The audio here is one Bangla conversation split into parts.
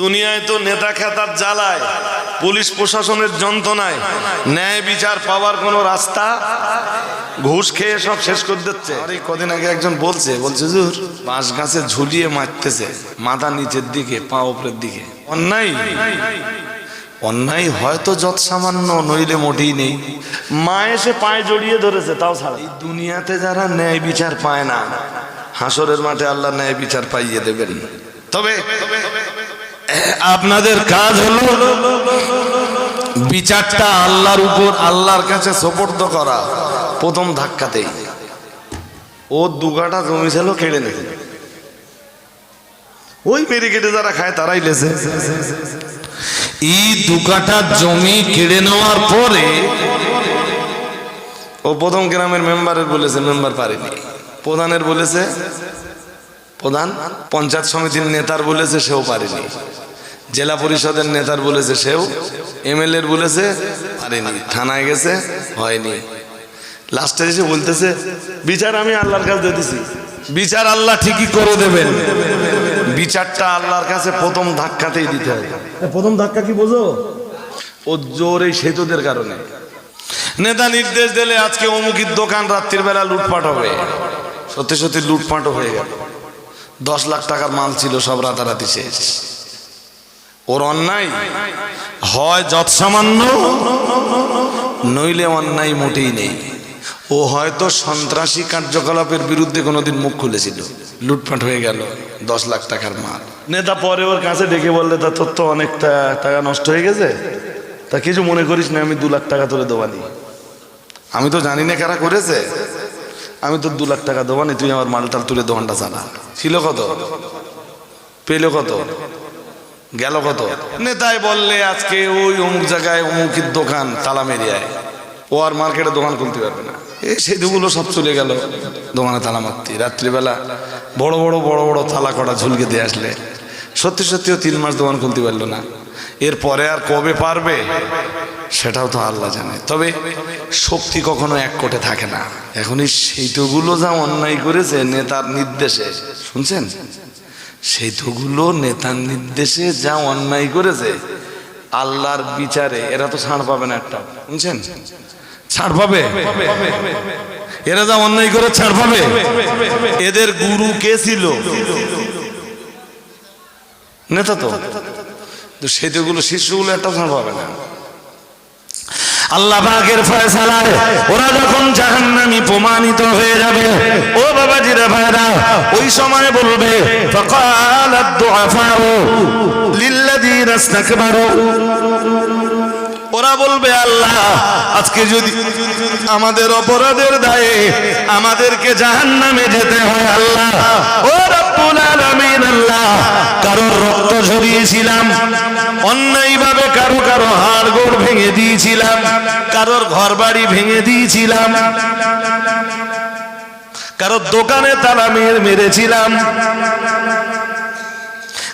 দুনিয়ায় তো নেতা খেতার জ্বালায় পুলিশ প্রশাসনের যন্ত্রণায় ন্যায় বিচার পাওয়ার কোনো রাস্তা? ঘুষ খেয়ে সব শেষ করে দিচ্ছে। আর এই কদিন আগে একজন বলছে বলছে হুজুর বাঁশ গাছে ঝুলিয়ে মারতেছে মাথা নিচের দিকে পা উপরের দিকে। অন্যায়। অন্যায় হয়তো যত সামান্য নইলে মোটেই নেই। মা এসে পায়ে জড়িয়ে ধরেছে তাও ছাড়া এই দুনিয়াতে যারা ন্যায় বিচার পায় না হাসরের মাঠে আল্লাহ ন্যায় বিচার পাইয়ে দেবেন। তবে আপনাদের কাজ হলো বিচারটা আল্লাহর উপর, আল্লাহর কাছে সোপর্দ করা। প্রথম ধাক্কাতেই ও দুগাটা জমি ছিল কেড়ে নেবে ওই ব্যারিকেডে যারা খায়, তারাই লেছে। এই দুকাটা জমি কেড়ে নেওয়ার পরে ও প্রথম গ্রামের মেম্বারের বলেছে, মেম্বার পারেনি। প্রধানের বলেছে প্রধান পঞ্চায়েত সমিতির নেতার বলেছে সেও পারেনি। জেলা পরিষদের নেতার বলেছে সেও এমএলএর বলেছে পারেনি থানায় গেছে হয়নি। লাস্টে এসে বলতেছে বিচার আমি আল্লাহর কাছে দিতেছি বিচার আল্লাহ ঠিকই করে দেবেন। বিচারটা আল্লাহর কাছে প্রথম ধাক্কাতেই দিতে হবে। প্রথম ধাক্কা কি বোঝো? ও জোর এই সেতুদের কারণে। নেতা নির্দেশ দিলে আজকে অমুকির দোকান রাত্রির বেলা লুটপাট হবে। সত্যি সত্যি লুটপাটও হয়ে গেল। দশ লাখ টাকার মাল ছিল সব রাতারাতি শেষ। ওর অন্যায় হয় যৎ সামান্য নইলে অন্যায় মোটেই নেই। ও হয়তো সন্ত্রাসী কার্যকলাপের বিরুদ্ধে কোনোদিন মুখ খুলেছিল। লুটপাট হয়ে গেল দশ লাখ টাকার মাল। নেতা পরে ওর কাছে ডেকে বললে তা তোর তো অনেকটা টাকা নষ্ট হয়ে গেছে? তা কিছু মনে করিস না আমি দু লাখ টাকা তোলে দেবানি আমি তো জানি না কারা করেছে। আমি তো দু লাখ টাকা দেবানি তুই আমার মালটাল তুলে দোকানটা চালা। ছিল কত? পেল কত? গেল কত? নেতাই বললে আজকে ওই অমুক জায়গায় অমুকের দোকান তালা মেরিয়ায়। ও আর মার্কেটে দোকান খুলতে পারবে না। এই সেতুগুলো সব চলে গেল, দোকানে তালা মারতে। রাত্রিবেলা বড় বড় বড় বড় তালা কটা ঝুলকে দিয়ে আসলে। সত্যি সত্যিও তিন মাস দোকান খুলতে পারল না। এরপরে আর কবে পারবে, সেটাও তো আল্লাহ জানে। তবে শক্তি কখনো এক কোটে থাকে না। এখনই এই সেতুগুলো যা অন্যায় করেছে নেতার নির্দেশে, শুনছেন? সেতুগুলো নেতার নির্দেশে যা অন্যায় করেছে, আল্লাহর বিচারে এরা তো ছাড় পাবে না একটা, শুনছেন? ছাড় পাবে? এরা যা অন্যায় করে ছাড় পাবে। এদের গুরু কে ছিল? নেতা তো। তো সেতুগুলো শিশুগুলো একটা ছাড় হবে না। আল্লাহ পাকের ফয়সালায় ওরা যখন জাহান্নামি প্রমাণিত হয়ে যাবে, ও বাবাজিরা ভাইরা, ওই সময় বলবে ওরা বলবে, আল্লাহ, আজকে যদি আমাদের অপরাধের দায়ে আমাদেরকে জাহান নামে যেতে হয়, আল্লাহ। ও কারোর রক্ত ঝরিয়েছিলাম, অন্যায়ভাবে কারও কারও হাড় ভেঙে দিয়েছিলাম, কারোর ভেঙে দিয়েছিলাম দোকানে তালা মেরে মেরেছিলাম,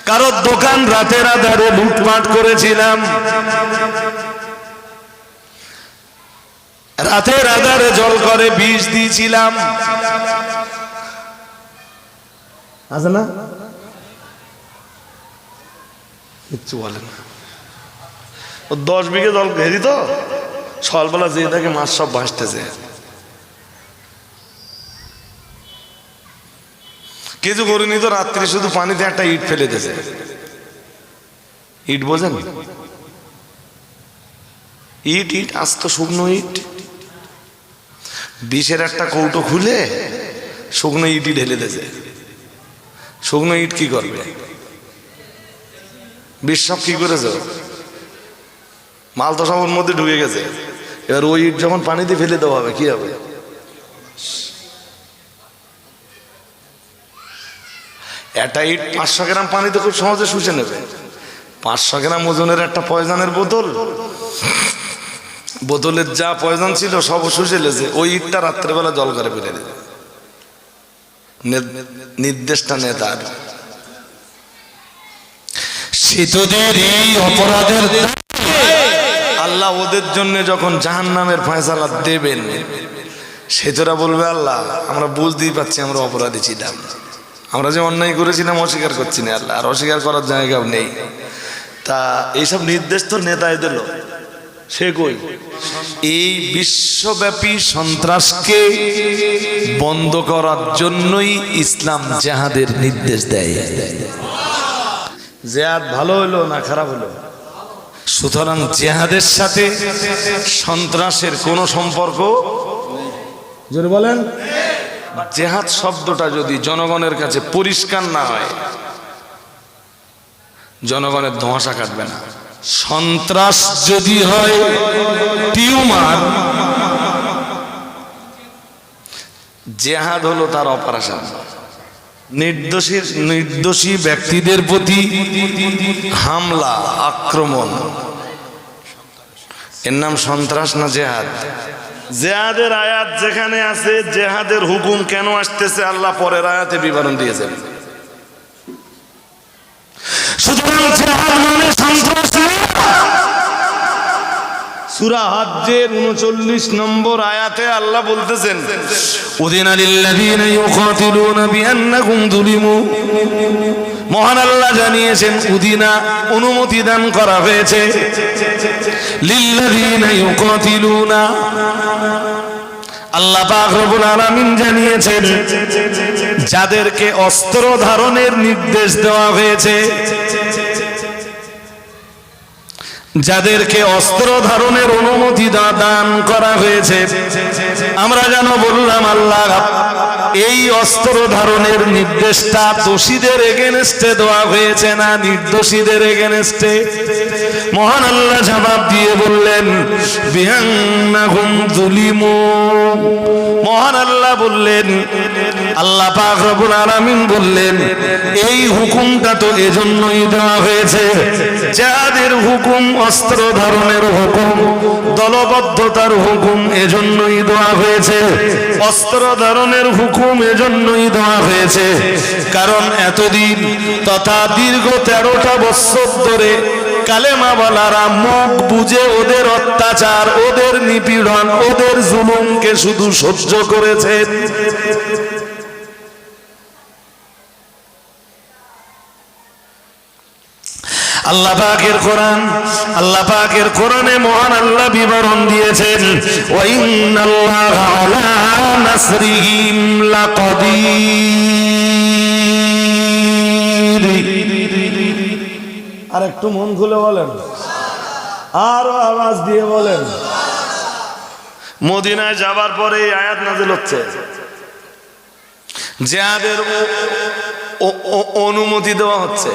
কারোর দোকান রাতের আধারে লুটপাট করেছিলাম রাতের আধারে জল করে বিষ দিয়েছিলাম আছে না কিচ্ছু বলে না। ও দশ বিঘে জল ঘেরি তো, সকালবেলা যেয়ে থাকে মাছ সব ভাসতেছে। কিছু করিনি তো, রাত্রি শুধু পানিতে একটা ইট ফেলে দিয়েছে। ইট বোঝেন? ইট ইট, আস্ত শুকনো ইট। বিষের একটা কৌটো খুলে শুকনো ইটই ঢেলে দিয়েছে। শুকনো ইট কি করবে? সব কি করেছে? মাল তো সব মধ্যে ঢুকে গেছে। এবার ওই ইট যখন পানিতে ফেলে দেওয়া হবে, কি হবে? একটা ইট পাঁচশো গ্রাম পানিতে খুব সহজে শুষে নেবে। পাঁচশো গ্রাম ওজনের একটা পয়জনের বোতল। বোতলের যা পয়জন ছিল সব শুষে লেছে। ওই ইটটা রাত্রেবেলা জল করে ফেলে দেবে। নির্দেশটা নেতার শীতদের এই অপরাধের আল্লাহ ওদের জন্য যখন জাহান নামের ফয়সালা দেবেন সেতরা বলবে আল্লাহ আমরা বুঝতেই পারছি আমরা অপরাধী ছিলাম। আমরা যে অন্যায় করেছিলাম অস্বীকার করছি না আল্লাহ আর অস্বীকার করার জায়গাও নেই। তা এইসব নির্দেশ তো নেতাই দিল। সে কই? এই বিশ্বব্যাপী সন্ত্রাসকে বন্ধ করার জন্যই ইসলাম জেহাদের নির্দেশ দেয়। জেহাদ ভালো হলো না খারাপ হলো সুতরাং জেহাদের সাথে সন্ত্রাসের কোনো সম্পর্ক জোরে বলেন। জেহাদ শব্দটা যদি জনগণের কাছে পরিষ্কার না হয় জনগণের ধোঁয়াশা কাটবে না। সন্ত্রাস যদি হয় টিউমার। জেহাদ হলো তার অপারেশন। নির্দোষী নির্দোষী ব্যক্তিদের প্রতি হামলা আক্রমণ। এর নাম সন্ত্রাস না জেহাদ? জেহাদের আয়াত যেখানে আছে জেহাদের হুকুম কেন আসতেছে আল্লাহ পরের আয়াতে বিবরণ দিয়েছেন। সুতরাং জেহাদ মানে সন্ত্রাস। সূরা হজ্জের 39 নম্বর আয়াতে আল্লাহ বলতেছেন মহান আল্লাহ জানিয়েছেন, উদিনা অনুমতি দান করা হয়েছে। আল্লাহ পাক রব্বুল আলামিন জানিয়েছেন, যাদেরকে অস্ত্র ধারণের নির্দেশ দেওয়া হয়েছে যাদেরকে অস্ত্র ধারণের অনুমতি দান করা হয়েছে। আমরা যেন বললাম আল্লাহ এই অস্ত্র ধারণের নির্দেশটা দোষীদের এগেনস্টে দেওয়া হয়েছে না নির্দোষীদের এগেনস্টে? মহান আল্লাহ জবাব দিয়ে বললেন মহান আল্লাহ বললেন, আল্লাহ পাক আলামিন বললেন, এই হুকুমটা তো এজন্যই দেওয়া হয়েছে। যাদের হুকুম অস্ত্র ধারণের হুকুম, দলবদ্ধতার হুকুম এজন্যই দেওয়া হয়েছে। অস্ত্র ধারণের হুকুম এজন্যই দেওয়া হয়েছে। কারণ এতদিন তথা দীর্ঘ তেরোটা বৎসর ধরে কালেমা বলারা মুখ বুঝে ওদের অত্যাচার, ওদের নিপীড়ন, ওদের জুলুমকে শুধু সহ্য করেছেন। আল্লাহ পাকের কোরআন আল্লাহ পাকের কোরআনে মহান আল্লাহ বিবরণ দিয়েছেন আর একটু মন খুলে বলেন। আরও আওয়াজ দিয়ে বলেন। মদিনায় যাবার পরে আয়াত নাজিল হচ্ছে। যাদের অনুমতি দেওয়া হচ্ছে।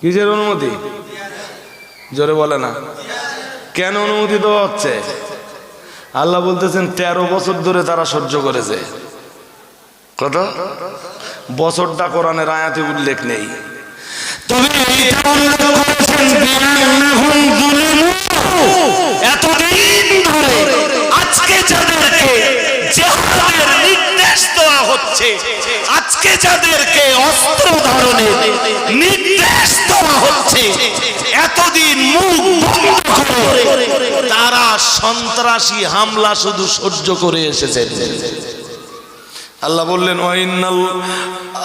কিসের অনুমতি? জোরে বলে না। কেন অনুমতি দেওয়া হচ্ছে? আল্লাহ বলতেছেন, তেরো বছর ধরে তারা সহ্য করেছে। কত? বছরটা কোরআনের আয়াতে উল্লেখ নেই। তবে। এতদিন ধরে আজকে যাদেরকে আজকে যাদেরকে অস্ত্র ধারণের নির্দেশ দেওয়া হচ্ছে, এতদিন মুখ করে তারা সন্ত্রাসী হামলা শুধু সহ্য করে এসেছেন। আল্লাহ বললেন, ওয়াইন্নাল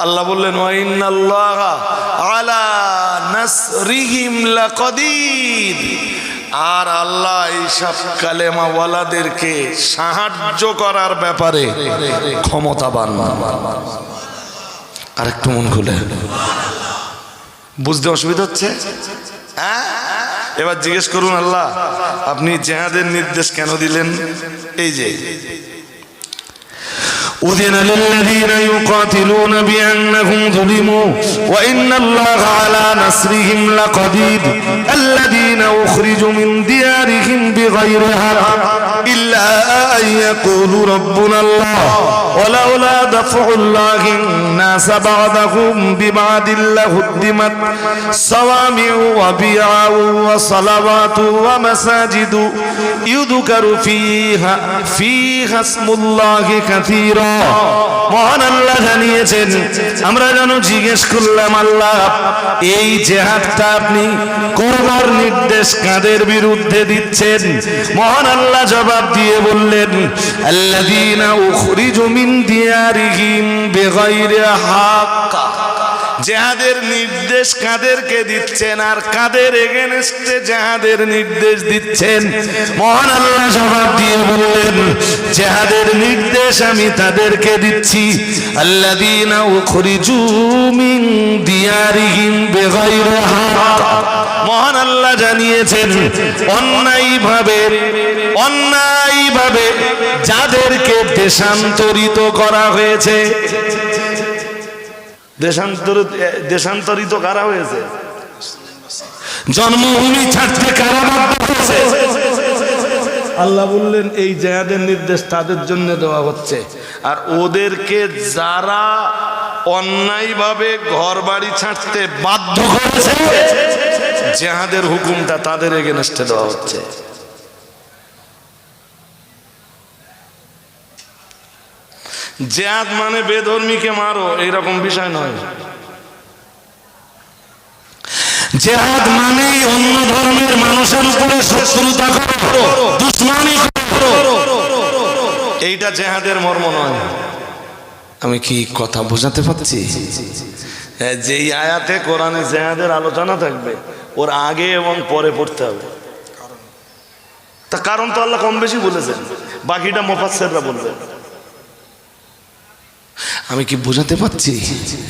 আল্লাহ বললেন, ওয়াইন্নাল্লাহ আলা নাসরিহিম লাকাদির। আর আল্লাহ এইসব কালেমা ওয়ালাদেরকে সাহায্য করার ব্যাপারে ক্ষমতাবান। আর একটু মন খুলে। বুঝতে অসুবিধা হচ্ছে? হ্যাঁ? এবার জিজ্ঞেস করুন আল্লাহ, আপনি জেহাদের নির্দেশ কেন দিলেন? এই যে أذن للذين يقاتلون بأنهم ظلموا وإن الله على نصرهم لقدير الذين أخرجوا من ديارهم بغير حق إلا أن يقولوا ربنا الله ولولا دفع الله الناس بعضهم ببعض لهدمت صوامع وبيع وصلوات ومساجد يذكر فيها فيها اسم الله كثيرا. মহান আল্লাহ জানিয়েছেন, আমরা যেন জিজ্ঞেস করলাম, আল্লাহ, এই জেহাদটা আপনি করবার নির্দেশ কাদের বিরুদ্ধে দিচ্ছেন? মহান আল্লাহ জবাব দিয়ে বললেন, আল্লাযীনা উখরিজু মিন দিয়ারিহিম বিগাইরি হাক্ক। জেহাদের নির্দেশ কাদেরকে দিচ্ছেন আর কাদের এগেনস্টে জেহাদের নির্দেশ দিচ্ছেন। মহান আল্লাহ জবাব দিয়ে বললেন জেহাদের নির্দেশ আমি তাদেরকে দিচ্ছি। আল্লাযীনা উখরিজু মিন দিয়ারিহিম বিগাইরি হক। মহান আল্লাহ জানিয়েছেন, অন্যায়ভাবে অন্যায়ভাবে যাদেরকে দেশান্তরিত করা হয়েছে দেশান্তরিত দেশান্তরিত কারা হয়েছে? জন্মভূমি ছাড়তে কারা বাধ্য হয়েছে? আল্লাহ বললেন এই জেহাদের নির্দেশ তাদের জন্য দেওয়া হচ্ছে। আর ওদেরকে যারা অন্যায়ভাবে ঘর বাড়ি ছাড়তে বাধ্য করেছে জেহাদের হুকুমটা তাদের এগেনস্টে দেওয়া হচ্ছে। জেহাদ মানে বেধর্মীকে মারো এইরকম বিষয় নয়। জেহাদ মানেই অন্য ধর্মের মানুষের উপরে শত্রুতা করো দুশ্মনী করো। এইটা জেহাদের মর্ম নয়। আমি কি কথা বোঝাতে পারছি? হ্যাঁ, যেই আয়াতে কোরআনে জেহাদের আলোচনা থাকবে ওর আগে এবং পরে পড়তে হবে। তা কারণ তো আল্লাহ কম বেশি বলেছেন বাকিটা মোফাসেররা বলবেন আমি কি বোঝাতে পারছি?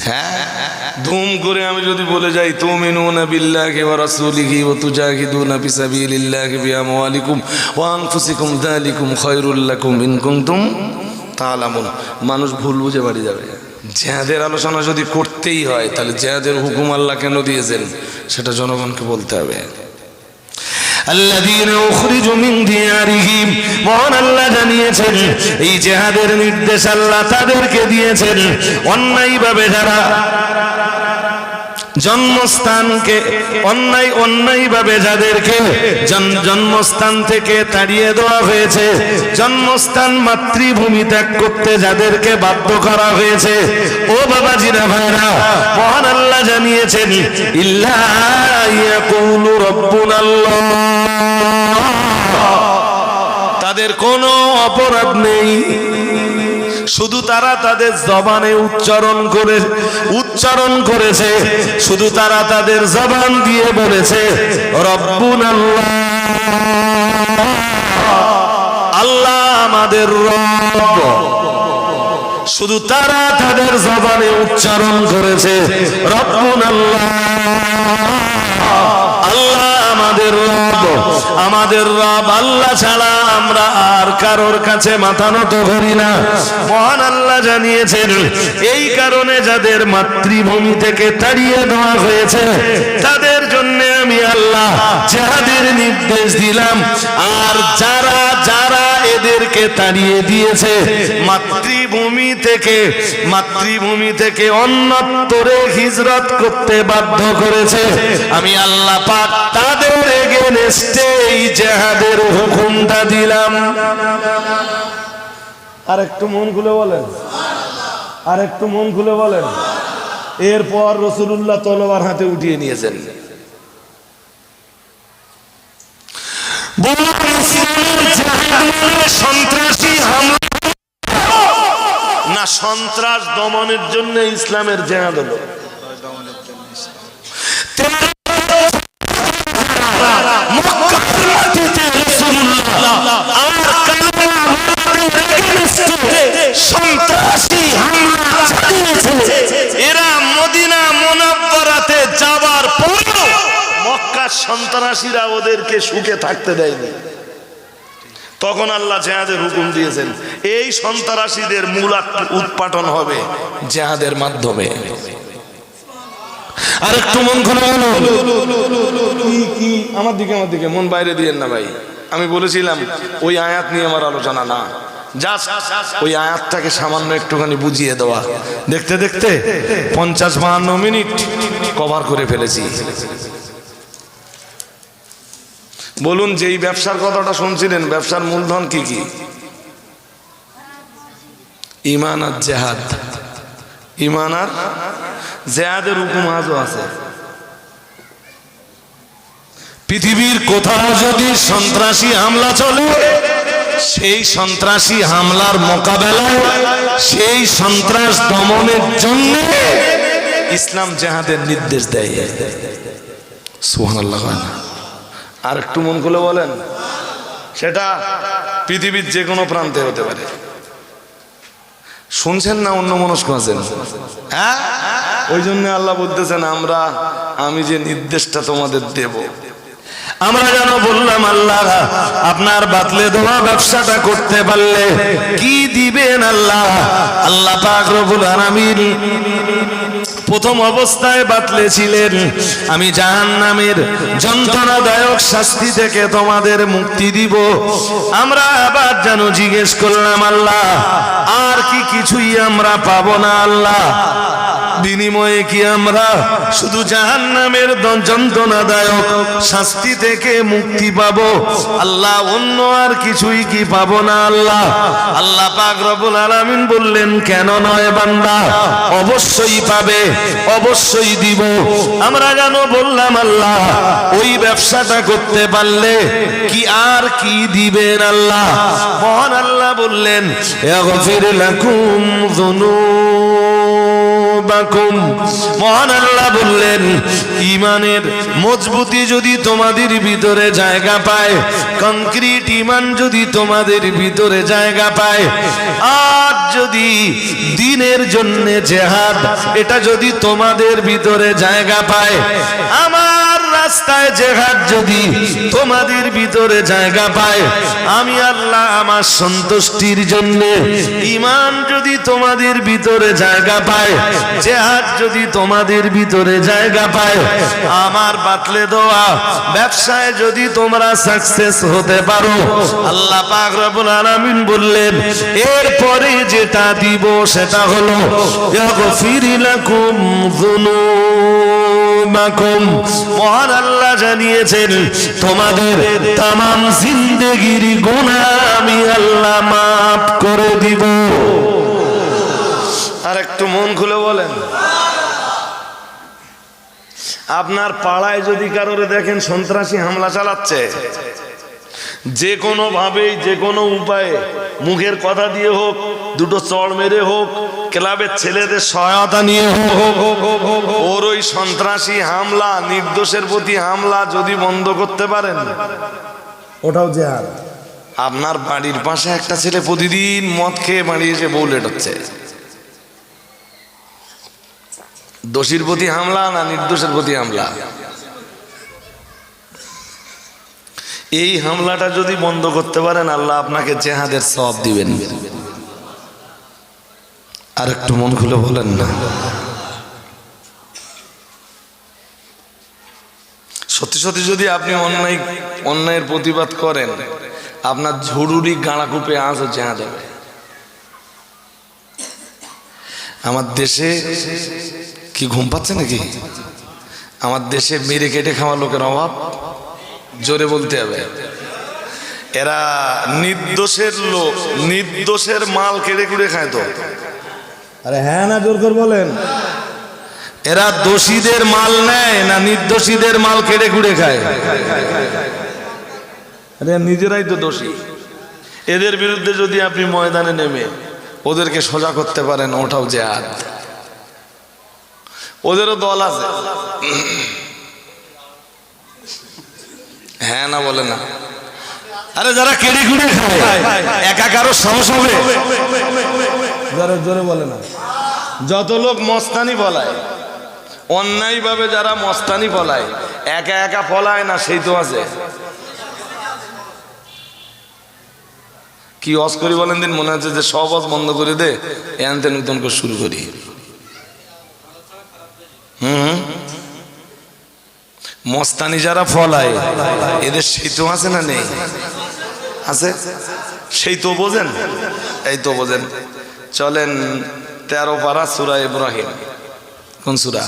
হ্যাঁ? ধুম করে আমি যদি বলে যাই তুমিনুনা বিল্লাহি ওয়া রাসূলিহি ওয়া তুজাহিদুনা ফি সাবিলিল্লাহি বিআমওয়ালিকুম ওয়া আনফুসিকুম যালিকুম খায়রুল লাকুম ইন কুনতুম তাআলামুন। মানুষ ভুল বুঝে বাড়ি যাবে। জেহাদের আলোচনা যদি করতেই হয় তাহলে জেহাদের হুকুম আল্লাহ কেন দিয়েছেন? সেটা জনগণকে বলতে হবে। আল্লাযীনা উখরিজু মিন দিয়ারিহিম। মহান আল্লাহ জানিয়েছেন এই জিহাদের নির্দেশ আল্লাহ তাদেরকে দিয়েছেন। অন্যায়ভাবে যারা জন্মস্থানকে অন্যায়, অন্যায়ভাবে যাদেরকে জন্মস্থান থেকে তাড়িয়ে দেওয়া হয়েছে, জন্মস্থান মাতৃভূমি ত্যাগ করতে যাদেরকে বাধ্য করা হয়েছে, ও বাবাজিরা ভাইরা, মহান আল্লাহ জানিয়েছেন, ইল্লা ইয়াকুলু রাব্বুনাল্লাহ। তাদের কোনো অপরাধ নেই। শুধু তারা তাদের জবানে উচ্চারণ করে, উচ্চারণ করেছে। শুধু তারা তাদের জবান দিয়ে বলেছে রব্বুন আল্লাহ আল্লাহ আমাদের রব। শুধু তারা তাদের জবানে উচ্চারণ করেছে, রব্বুন আল্লাহ। আল্লাহ আমাদের রব আমাদের রব, আল্লাহ ছাড়া আমরা আর কারোর কাছে মাথা নত করি না। মহান আল্লাহ জানিয়েছেন, এই কারণে যাদের মাতৃভূমি থেকে তাড়িয়ে দেওয়া হয়েছে, তাদের আল্লাহ যাদের নির্দেশ দিলাম, আর যারা যারা এদেরকে তাড়িয়ে দিয়েছে, মাতৃভূমি থেকে মাতৃভূমি থেকে অন্যত্তরে হিজরত করতে বাধ্য করেছে। আমি আল্লাহ পাক তাদের এগেনস্টে এই জেহাদের হুকুমটা দিলাম। আর একটু মন খুলে বলেন। আর একটু মন খুলে বলেন। এরপর রসুল্লাহ তলোয়ার হাতে উঠিয়ে নিয়েছেন বলুন ইসলামের জেহাদ মানে সন্ত্রাসী না সন্ত্রাস দমনের জন্য ইসলামের জেহাদ হলো মাটিতে রাসূলুল্লাহ আর কাবা আমাদের এগেইনস্টে সন্ত্রাসী হামলা চালিয়েছে এরা মদিনা মোনাব্বরাতে যাবার পরেও মক্কার সন্ত্রাসীরা ওদেরকে সুখে থাকতে দেয়নি। তখন আল্লাহ জেহাদের হুকুম দিয়েছেন, এই সন্ত্রাসীদের মূল উৎপাটন হবে জেহাদের মাধ্যমে। আর একটু মন কি আমার দিকে আমার দিকে, মন বাইরে দিয়েন না ভাই। আমি বলেছিলাম, ওই আয়াত নিয়ে আমার আলোচনা না। জাস্ট ওই আয়াতটাকে সামান্য একটুখানি বুঝিয়ে দেওয়া। দেখতে দেখতে পঞ্চাশ বাহান্ন মিনিট কভার করে ফেলেছি। বলুন, যেই ব্যবসার কথাটা শুনছিলেন, ব্যবসার মূলধন কি কি? ইমান আর জেহাদ। ইমান আর জেহাদের হুকুম আছে। পৃথিবীর কোথাও যদি সন্ত্রাসী হামলা চলে, সেই সন্ত্রাসী হামলার মোকাবেলায় সেই সন্ত্রাস দমনের জন্য ইসলাম জেহাদের নির্দেশ দেয়। সুহান আল্লাহ আর একটু মন খুলে বলেন। সেটা পৃথিবীর যে কোনো প্রান্তে হতে পারে। শুনছেন না অন্য মনস্ক আছেন? হ্যাঁ? ওই জন্য আল্লাহ বলতেছেন, আমরা, আমি যে নির্দেশটা তোমাদের দেব। আমরা যেন বললাম, আল্লাহ, আপনার বাতলে দেওয়া ব্যবসাটা করতে পারলে কি দিবেন আল্লাহ? আল্লাহ পাক রব্বুল আলামিন প্রথম অবস্থায় বাতলে ছিলেন আমি জাহান নামের যন্ত্রণাদায়ক শাস্তি থেকে তোমাদের মুক্তি দিব। আমরা আবার যেন জিজ্ঞেস করলাম, আল্লাহ, আর কি কিছুই আমরা পাবো না, আল্লাহ? বিনিময়ে কি আমরা শুধু জাহান নামের যন্ত্রণাদায়ক শাস্তি থেকে মুক্তি পাব? আল্লাহ, অন্য আর কিছুই কি পাব না, আল্লাহ? আল্লাহ পাক রব্বুল আলামিন বললেন, কেন নয় বান্দা? অবশ্যই পাবে। অবশ্যই দিব। আমরা যেন বললাম, আল্লাহ, ওই ব্যবসাটা করতে পারলে কি আর কি দিবেন আল্লাহ? মহান আল্লাহ বললেন যুনুবাকুম মহান আল্লাহ বললেন, ইমানের মজবুতি যদি তোমাদের ভিতরে জায়গা পায়, কংক্রিট ইমান যদি তোমাদের ভিতরে জায়গা পায়, আর যদি দিনের জন্য জেহাদ এটা যদি তোমাদের ভিতরে জায়গা পায়, আমার রাস্তায় জেহাদ যদি তোমাদের ভিতরে জায়গা পায়, আমি আল্লাহ আমার সন্তুষ্টির জন্য ইমান যদি তোমাদের ভিতরে জায়গা পায় জেহাদ যদি তোমাদের ভিতরে জায়গা পায়, আমার বাতলে দেওয়া ব্যবসায় যদি তোমরা সাকসেস হতে পারো। আল্লাহ পাক রব্বুল আলামিন বললেন, এরপরে যেটা দিব সেটা হলো, ইয়াগফির লাকুম যুনুবাকুম। মহান আল্লাহ জানিয়েছেন, তোমাদের তাম জিন্দেগির গুনাহ আমি আল্লাহ মাফ করে দিব। আর একটু মন খুলে বলেন। আপনার পাড়ায় যদি কারোরে দেখেন সন্ত্রাসী হামলা চালাচ্ছে যে কোনো ভাবেই যে কোনো উপায়ে মুখের কথা দিয়ে হোক দুটো চড় মেরে হোক ক্লাবের ছেলেদের সহায়তা নিয়ে ওর ওই সন্ত্রাসী হামলা নির্দোষের প্রতি হামলা যদি বন্ধ করতে পারেন ওটাও জেহাদ আপনার বাড়ির পাশে একটা ছেলে প্রতিদিন মদ খেয়ে বাড়ি এসে বউ লেটাচ্ছে। দোষীর প্রতি হামলা না নির্দোষের প্রতি হামলা? এই হামলাটা যদি বন্ধ করতে পারেন, আল্লাহ আপনাকে জেহাদের সব দিবেন। আর একটু মন খুলে বলেন না। সত্যি সত্যি যদি আপনি অন্যায়, অন্যায়ের প্রতিবাদ করেন, আপনার জরুরি গাঁড়া কূপে আজও জেহা দেবে আমার দেশে কি ঘুম পাচ্ছে নাকি? আমার দেশে মেরে কেটে খাওয়া লোকের অভাব জোরে বলতে হবে। এরা নির্দোষের লোক নির্দোষের মাল কেড়ে কুড়ে খায় তো। আরে হ্যাঁ না জোর করে বলেন। এরা দোষীদের মাল নেয় না নির্দোষীদের মাল কেড়ে কুড়ে খায়? আরে নিজেরাই তো দোষী। এদের বিরুদ্ধে যদি আপনি ময়দানে নেমে ওদেরকে সোজা করতে পারেন ওটাও যে জেহাদ। ওদেরও দল আছে। হ্যাঁ না বলে না। আরে যারা কেড়ে কুড়ে খায় সাহস হবে? জোরে জোরে বলে না। যত লোক মস্তানি বলায়, অন্যায়ভাবে যারা মস্তানি ফলায় একা একা ফলায় না, সেই তো আছে। কি অস করি বলেন দিন, মনে হচ্ছে যে সব অস বন্ধ করে দে, এনতে নতুন করে শুরু করি। হুম। মস্তানি যারা ফলায়, এদের সেই তো আছে না নেই? আছে? সেই তো বোঝেন? এই তো বোঝেন। চলেন তেরো পারা সুরা ইব্রাহিম। কোন সুরা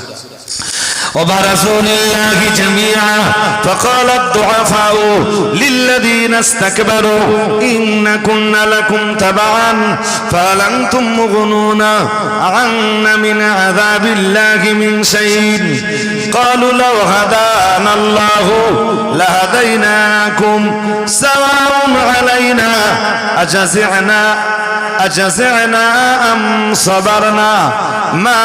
وبرزوا لله جميعا فقال الضعفاء للذين استكبروا إن كنا لكم تبعا فهل أنتم مغنون عنا من عذاب الله من شيء قالوا لو هدانا الله لهديناكم سواء علينا أجزعنا أجزعنا أم صبرنا ما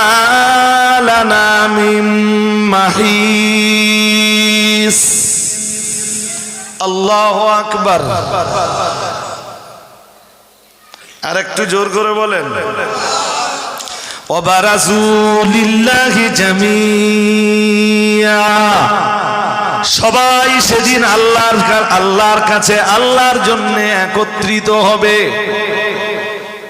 لنا من محيص আল্লাহ আকবার আর একটু জোর করে বলেন وبرزوا لله جميعا সবাই সেদিন আল্লাহর কা- আল্লাহর কাছে আল্লাহর জন্য একত্রিত হবে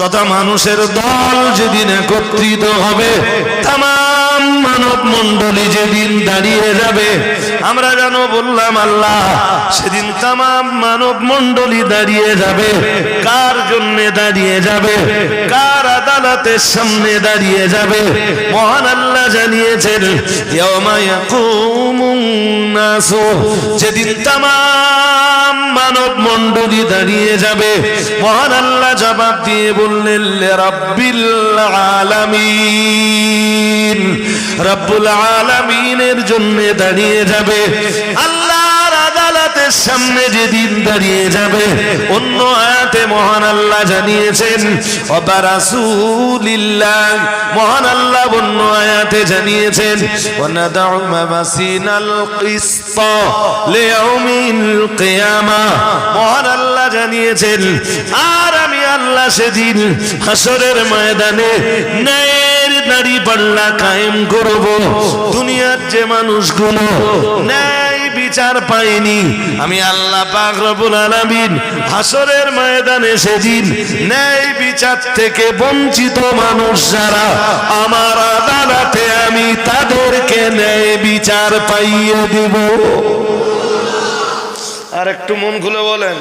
তথা মানুষের দল যেদিন একত্রিত হবে তাম মানব মণ্ডলী যেদিন দাঁড়িয়ে যাবে, আমরা যেন বললাম, আল্লাহ, সেদিন তাম মানব মণ্ডলী দাঁড়িয়ে যাবে। কার জন্য দাঁড়িয়ে যাবে? কার আদালতের সামনে দাঁড়িয়ে যাবে? মহান আল্লাহ জানিয়েছেন যেদিন তাম মানব মণ্ডলী দাঁড়িয়ে যাবে। মহান আল্লাহ জবাব দিয়ে বললেন রব্বিল আলামিন। রব্বুল আলামিনের জন্য দাঁড়িয়ে যাবে। আল্লাহর আদালতের সামনে যেদিন দাঁড়িয়ে যাবে, অন্য আয়াতে মহান আল্লাহ জানিয়েছেন মহান আল্লাহ অন্য আয়াতে জানিয়েছেন লিয়াউমিল কিয়ামা। মহান আল্লাহ জানিয়েছেন, আর আমি আল্লাহ সেদিন হাসরের ময়দানে ন্যায়ের দাড়ি পাল্লা কায়েম করব। দুনিয়ার যে মানুষগুলো ন্যায় বিচার পাইনি। আমি আল্লাহ পাক রব্বুল আলামিন হাসরের ময়দানে সেদিন ন্যায় বিচার থেকে বঞ্চিত মানুষ যারা, আমার আদালতে আমি তাদেরকে ন্যায় বিচার পাইয়ে দেব। আর একটু মন খুলে বলেন।